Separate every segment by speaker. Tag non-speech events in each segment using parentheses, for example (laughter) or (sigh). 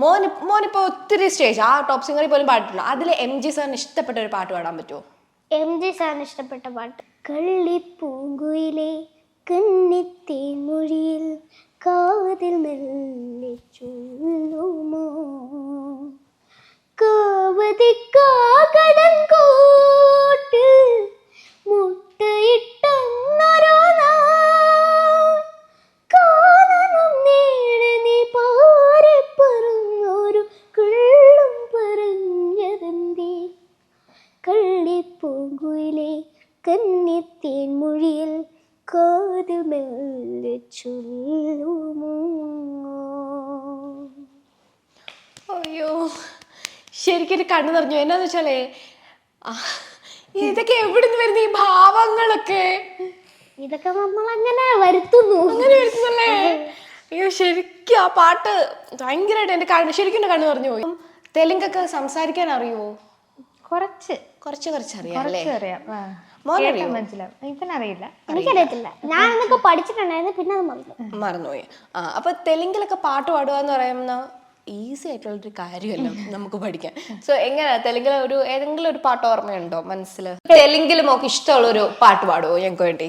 Speaker 1: മോൻ മോനിപ്പോ ഒത്തിരി സ്റ്റേജ് ആ ടോപ്പ് സിംഗറിൽ പോലും പാടിട്ടുണ്ട് അതിൽ എം ജി സാറിന് ഇഷ്ടപ്പെട്ട ഒരു പാട്ട് പാടാൻ പറ്റുമോ
Speaker 2: എം ജി സാറിന് ഇഷ്ടപ്പെട്ട പാട്ട്. കള്ളിപ്പൂങ്കുയിലെ കള്ളിപ്പൂങ്കുയിലെ കന്നിത്തേൻ മൊഴിയിൽ കാതിൽ മെല്ലെ ചൊല്ലുമോ?
Speaker 1: അയ്യോ ശരിക്കും കണ്ണു നിറഞ്ഞു. എന്നാന്ന് വെച്ചാലേ ഇതൊക്കെ എവിടുന്ന് വരുന്ന ഈ ഭാവങ്ങളൊക്കെ?
Speaker 2: ഇതൊക്കെ നമ്മൾ അങ്ങനെ വരുത്തുന്നു.
Speaker 1: അങ്ങനെ വരുത്തുന്നല്ലേ? അയ്യോ ശരിക്കും ആ പാട്ട് ഭയങ്കരമായിട്ട് എന്റെ കണ്ണ് ശരിക്കും കണ്ണു നിറഞ്ഞു പോയി. തെലുങ്കൊക്കെ സംസാരിക്കാൻ അറിയുമോ
Speaker 3: കുറച്ച്.
Speaker 1: കുറച്ച് കുറച്ച് അറിയാം അല്ലേ
Speaker 3: അറിയാം. ആ.
Speaker 1: മോനറിയോ?
Speaker 3: കേട്ടാ മനസ്സിലാവും. ഇവനറിയില്ല
Speaker 2: എനിക്കറിയത്തില്ല. ഞാൻ എന്നൊക്കെ പഠിച്ചിട്ടുണ്ടായിരുന്നു പിന്നെ അത് മറന്നു.
Speaker 1: മറന്നുപോയി. ആ അപ്പൊ തെലുങ്കിലൊക്കെ പാട്ട് പാടുക എന്ന് പറയുന്ന ഈസി ആയിട്ടുള്ള ഒരു കാര്യമല്ല (laughs) നമുക്ക് പഠിക്കാൻ. സോ എങ്ങനെയാ? തെലുങ്കിലെ ഒരു ഏതെങ്കിലും ഒരു പാട്ട് ഓർമ്മയുണ്ടോ മനസ്സിൽ തെലുങ്കിലും ഒക്കെ ഇഷ്ടമുള്ള ഒരു പാട്ട് പാടുവോ ഞങ്ങൾക്ക് വേണ്ടി?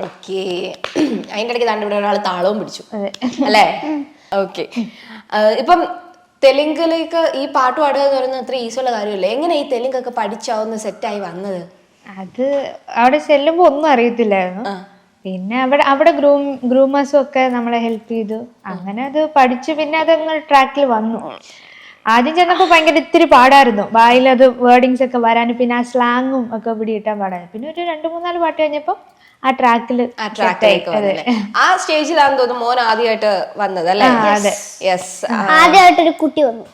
Speaker 1: ഓക്കെ (clears throat) അതിന്റെ ഇടയ്ക്ക് താണ്ട് ഇവിടെ ഒരാൾ താളവും പിടിച്ചു. അല്ലേ? ഓക്കെ ഇപ്പം തെലുങ്കിലേക്ക് ഈ പാട്ട് പാടുക എന്ന് പറയുന്നത് അത്ര ഈസിയുള്ള കാര്യമല്ലേ? എങ്ങനെ ഈ തെലുങ്കൊക്കെ പഠിച്ചാവുന്ന സെറ്റായി വന്നത്?
Speaker 3: അത് അവിടെ ചെല്ലുമ്പോ ഒന്നും അറിയത്തില്ലായിരുന്നു. പിന്നെ അവിടെ അവിടെ ഗ്രൂം ഗ്രൂമേഴ്സും ഒക്കെ നമ്മളെ ഹെൽപ്പ് ചെയ്തു. അങ്ങനെ അത് പഠിച്ചു പിന്നെ അതങ്ങ് ട്രാക്കിൽ വന്നു. ആദ്യം ചെന്നപ്പോൾ ഭയങ്കര ഇത്തിരി പാടായിരുന്നു. വായിൽ അത് വേർഡിങ്സ് ഒക്കെ വരാനും പിന്നെ ആ സ്ലാങ്ങും ഒക്കെ പിടിയിട്ടാൻ പാടാനും പിന്നെ ഒരു രണ്ട് മൂന്നാൽ പാട്ട് കഴിഞ്ഞപ്പോൾ ആ ട്രാക്കിൽ
Speaker 1: ആ സ്റ്റേജിലാണെന്ന് തോന്നുന്നു മോൻ ആദ്യമായിട്ട് വന്നത് അല്ലേ? യെസ്
Speaker 2: ആദ്യമായിട്ടൊരു കുട്ടി വന്നു.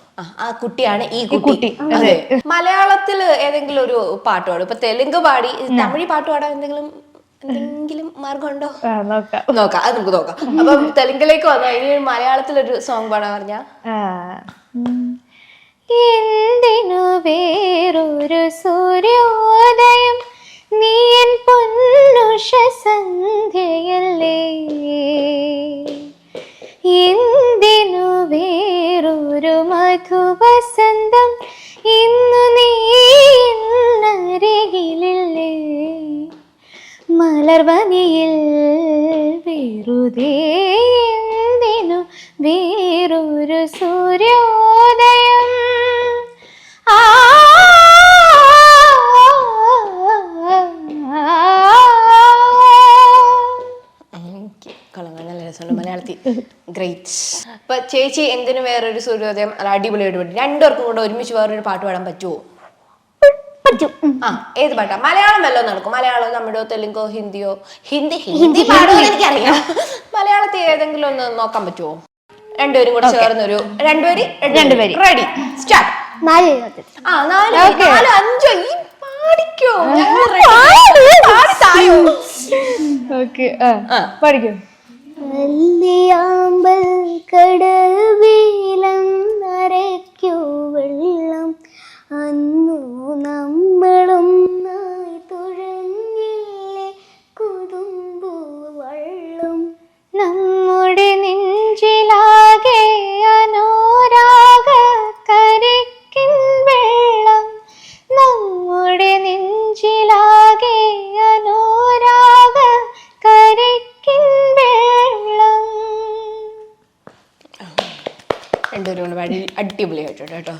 Speaker 1: ആ കുട്ടിയാണ് ഈ കുട്ടി. മലയാളത്തിൽ മലയാളത്തിൽ ഏതെങ്കിലും ഒരു പാട്ട് പാടും ഇപ്പൊ തെലുങ്ക് പാടി തമിഴ് പാട്ട് പാടാൻ എന്തെങ്കിലും എന്തെങ്കിലും മാർഗമുണ്ടോ?
Speaker 3: നോക്കാം.
Speaker 1: നോക്കാം അത് നമുക്ക് നോക്കാം. അപ്പൊ തെലുങ്കിലേക്ക് വന്നു? ഇനി ഒരു മലയാളത്തിലൊരു സോങ് പാടാൻ പറഞ്ഞാ.
Speaker 3: എന്തിനു വേറൊരു സൂര്യോദയം? നീയൻ പൊന്നുഷ സന്ധ്യയല്ലേ എന്തിനു വേറൊരു മധുവസന്തം? ഇന്നു നീ എന്നരികിലില്ലേ? മലർവനിയിൽ വേറുതേ എന്തിനു വേറൊരു സൂര്യോദയം
Speaker 1: രസമുണ്ട്. മലയാളത്തിൽ ഗ്രേറ്റ് അപ്പൊ ചേച്ചി എന്തിനു വേറൊരു സൂര്യോദയം അടിപൊളി അടിപൊളിയായിട്ട് പാടി രണ്ടുപേർക്കും കൂടെ ഒരുമിച്ച് വേറൊരു പാട്ട് പാടാൻ പറ്റുമോ
Speaker 2: പറ്റും.
Speaker 1: ആ ഏത് പാട്ടാ? മലയാളം വല്ലതും നടക്കും. മലയാളം തമിഴോ തെലുങ്കോ ഹിന്ദിയോ? ഹിന്ദി ഹിന്ദി പാടുമെന്ന് എനിക്കറിയാം മലയാളത്തിൽ ഏതെങ്കിലും ഒന്ന് നോക്കാൻ പറ്റുമോ രണ്ടുപേരും കൂടെ ചേർന്നൊരു രണ്ടുപേര്
Speaker 3: രണ്ടുപേര്.
Speaker 1: റെഡി സ്റ്റാർട്ട്
Speaker 2: നാല്
Speaker 1: ആ നാല് നാല് അഞ്ചോ? ഈ പാടിക്കോ. ഞങ്ങൾ ready. പാടി തായോ
Speaker 3: ഓക്കെ
Speaker 1: ആ.
Speaker 3: പഠിക്കും. வல்லியாம்பல் கடல்
Speaker 1: രണ്ടുപേരും കൂടെ പാടി അടിപൊളിയായിട്ടുണ്ട് കേട്ടോ